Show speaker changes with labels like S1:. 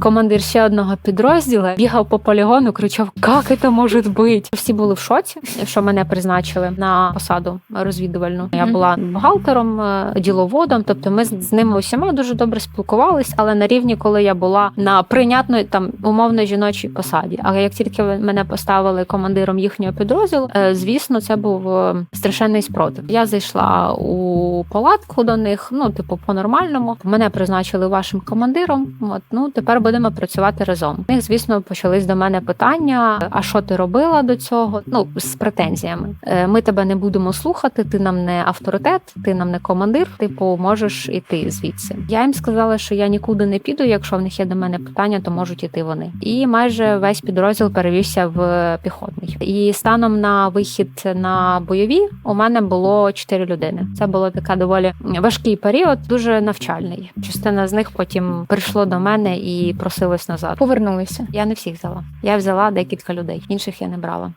S1: Командир ще одного підрозділу бігав по полігону, кричав: Як це може бути? Всі були в шоці, що мене призначили на посаду розвідувальну. Я була бухгалтером, е, діловодом. Тобто, ми з ними усіма дуже добре спілкувались, але на рівні, коли я була на прийнятної там умовно жіночій посаді. Але як тільки мене поставили командиром їхнього підрозділу, е, звісно, це був е, страшенний спротив. Я зайшла у палатку до них. Ну, типу, по-нормальному. Мене призначили вашим командиром. От ну тепер будемо працювати разом. У них, звісно, почались до мене питання: а що ти робила до цього? Ну з претензіями. Е, Ми тебе не будемо слухати. Ти нам не авторитет, ти нам не командир. Типу, можеш іти звідси. Я їм сказала, що я нікуди не піду. Якщо в них є до мене питання, то можуть іти вони. І майже весь підрозділ перевівся в піхотний. І станом на вихід на бойові у мене було чотири людини. Це було така доволі важкий період, дуже навчальний. Частина з них потім прийшло до мене і просилась назад.
S2: Повернулися.
S1: Я не всіх взяла. Я взяла декілька людей, інших я не брала.